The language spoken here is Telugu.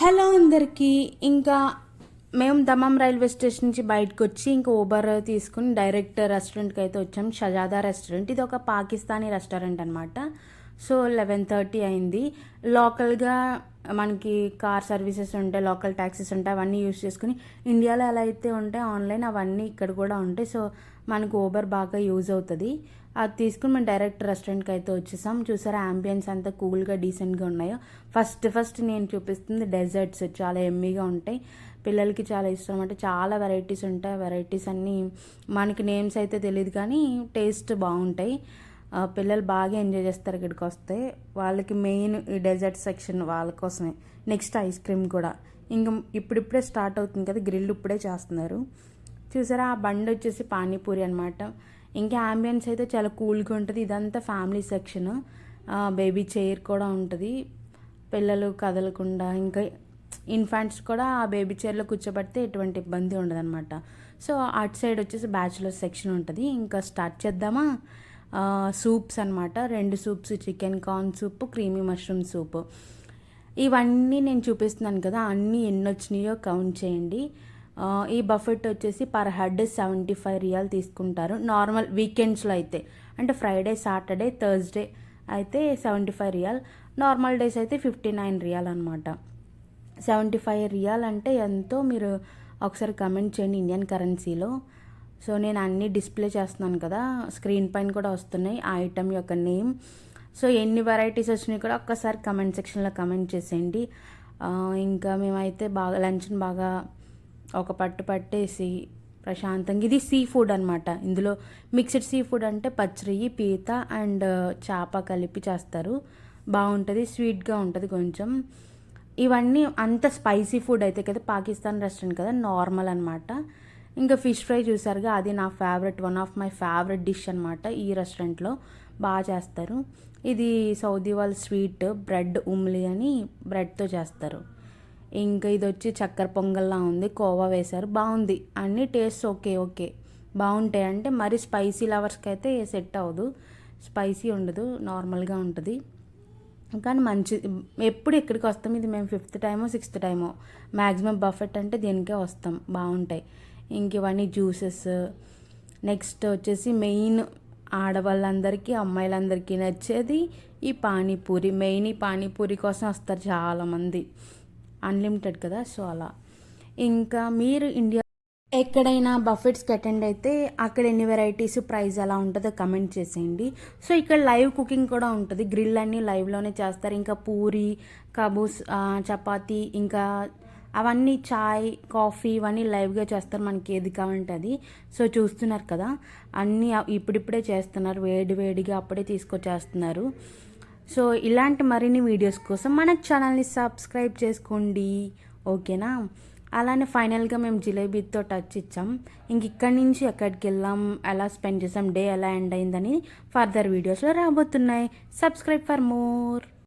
హలో అందరికీ ఇంకా మేము దమ్మం రైల్వే స్టేషన్ నుంచి బయటకు వచ్చి ఇంకా ఊబర్ తీసుకుని డైరెక్ట్ రెస్టారెంట్కి అయితే వచ్చాం. షజాదా రెస్టారెంట్. ఇది ఒక పాకిస్తానీ రెస్టారెంట్ అనమాట సో లెవెన్ థర్టీ అయింది. లోకల్గా మనకి కార్ సర్వీసెస్ ఉంటాయి లోకల్ ట్యాక్సీస్ ఉంటాయి అవన్నీ యూస్ చేసుకుని ఇండియాలో ఎలా అయితే ఉంటాయి ఆన్లైన్ అవన్నీ ఇక్కడ కూడా ఉంటాయి. సో మనకు ఊబర్ బాగా యూజ్ అవుతుంది. అది తీసుకుని మేము డైరెక్ట్ రెస్టారెంట్కి అయితే వచ్చేసాం. చూసారా అంబియన్స్ అంతా కూల్గా డీసెంట్గా ఉన్నాయో. ఫస్ట్ ఫస్ట్ నేను చూపిస్తుంది డెజర్ట్స్ చాలా ఎమ్మీగా ఉంటాయి. పిల్లలకి చాలా ఇష్టం అంటే చాలా వెరైటీస్ ఉంటాయి. వెరైటీస్ అన్నీ మనకి నేమ్స్ అయితే తెలియదు కానీ టేస్ట్ బాగుంటాయి. పిల్లలు బాగా ఎంజాయ్ చేస్తారు ఇక్కడికి వస్తే. వాళ్ళకి మెయిన్ ఈ డెజర్ట్ సెక్షన్ వాళ్ళ కోసమే. నెక్స్ట్ ఐస్ క్రీమ్ కూడా. ఇంకా ఇప్పుడిప్పుడే స్టార్ట్ అవుతుంది కదా గ్రిల్ ఇప్పుడే చేస్తున్నారు. చూసారా ఆ బండి వచ్చేసి పానీపూరి అనమాట ఇంకా అంబియన్స్ అయితే చాలా కూల్గా ఉంటుంది. ఇదంతా ఫ్యామిలీ సెక్షన్ బేబీ చైర్ కూడా ఉంటుంది. పిల్లలు కదలకుండా ఇంకా ఇన్ఫాంట్స్ కూడా ఆ బేబీ చైర్లో కూర్చోబెడితే ఎటువంటి ఇబ్బంది ఉండదన్నమాట. సో అటు సైడ్ వచ్చేసి బ్యాచులర్ సెక్షన్ ఉంటుంది. ఇంకా స్టార్ట్ చేద్దామా? సూప్స్ అనమాట రెండు soups chicken corn soup creamy mushroom soup. ఇవన్నీ నేను చూపిస్తున్నాను కదా అన్నీ ఎన్ని వచ్చినాయో కౌంట్ చేయండి. ఈ బఫెట్ వచ్చేసి per head seventy five riyal తీసుకుంటారు. నార్మల్ వీకెండ్స్లో అయితే అంటే ఫ్రైడే సాటర్డే థర్స్డే అయితే seventy five riyal. Normal days అయితే ఫిఫ్టీ నైన్ రియల్ అనమాట సెవెంటీ ఫైవ్ రియల్ అంటే ఎంతో మీరు ఒకసారి కమెంట్ చేయండి ఇండియన్ కరెన్సీలో. సో నేను అన్నీ డిస్ప్లే చేస్తున్నాను కదా స్క్రీన్ పైన కూడా వస్తున్నాయి ఆ ఐటమ్ యొక్క నేమ్. సో ఎన్ని వెరైటీస్ వచ్చినాయి కూడా ఒక్కసారి కమెంట్ సెక్షన్లో కమెంట్ చేసేయండి. ఇంకా మేమైతే బాగా లంచ్ని బాగా ఒక పట్టు పట్టేసి ప్రశాంతంగా ఇది సీ ఫుడ్ అనమాట ఇందులో మిక్స్డ్ సీ ఫుడ్ అంటే పచ్చడి పీత అండ్ చేప కలిపి చేస్తారు. బాగుంటుంది స్వీట్గా ఉంటుంది కొంచెం. ఇవన్నీ అంత స్పైసీ ఫుడ్ అయితే కదా పాకిస్తాన్ రెస్టారెంట్ కదా నార్మల్ అనమాట ఇంకా ఫిష్ ఫ్రై చూసారుగా అది నా favourite one of my favourite dish అనమాట ఈ రెస్టారెంట్లో. బాగా చేస్తారు. ఇది సౌదీ వాళ్ళ స్వీట్ బ్రెడ్ ఉమ్లి అని బ్రెడ్తో చేస్తారు. ఇంకా ఇది వచ్చి చక్కెర పొంగల్లా ఉంది కోవా వేశారు. బాగుంది. అన్ని టేస్ట్ ఓకే ఓకే. బాగుంటాయి. అంటే మరి స్పైసీ లవర్స్కి అయితే సెట్ అవ్వదు. స్పైసీ ఉండదు నార్మల్గా ఉంటుంది. కానీ మంచి ఎప్పుడు ఎక్కడికి వస్తాం? ఇది మేము ఫిఫ్త్ టైమో సిక్స్త్ టైమో. మ్యాక్సిమం బఫెట్ అంటే దీనికే వస్తాం. బాగుంటాయి. ఇంక ఇవన్నీ జ్యూసెస్. నెక్స్ట్ వచ్చేసి మెయిన్ ఆడవాళ్ళందరికీ అమ్మాయిలందరికీ నచ్చేది ఈ పానీపూరి. మెయిన్ ఈ పానీపూరి కోసం వస్తారు చాలామంది. అన్లిమిటెడ్ కదా సో అలా. ఇంకా మీరు ఇండియా ఎక్కడైనా బఫెట్స్కి అటెండ్ అయితే అక్కడ ఎన్ని వెరైటీస్ ప్రైస్ ఎలా ఉంటుందో కమెంట్ చేసేయండి. సో ఇక్కడ లైవ్ కుకింగ్ కూడా ఉంటుంది. గ్రిల్ అన్నీ లైవ్లోనే చేస్తారు. ఇంకా పూరి కబూస్ చపాతీ ఇంకా అవన్నీ చాయ్ కాఫీ ఇవన్నీ లైవ్గా చేస్తారు. మనకి ఏది కావాలంటే అది. సో చూస్తున్నారు కదా అన్నీ ఇప్పుడిప్పుడే చేస్తున్నారు. వేడి వేడిగా అప్పుడే తీసుకొచ్చేస్తున్నారు. సో ఇలాంటి మరిన్ని వీడియోస్ కోసం మన ఛానల్ని సబ్స్క్రైబ్ చేసుకోండి. ఓకేనా? అలానే ఫైనల్గా మేము జిలేబీతో టచ్ ఇచ్చాం. ఇంక ఇక్కడి నుంచి ఎక్కడికి వెళ్ళాం ఎలా స్పెండ్ చేసాం డే ఎలా ఎండ్ అయిందని ఫర్దర్ వీడియోస్లో రాబోతున్నాయి. Subscribe for more.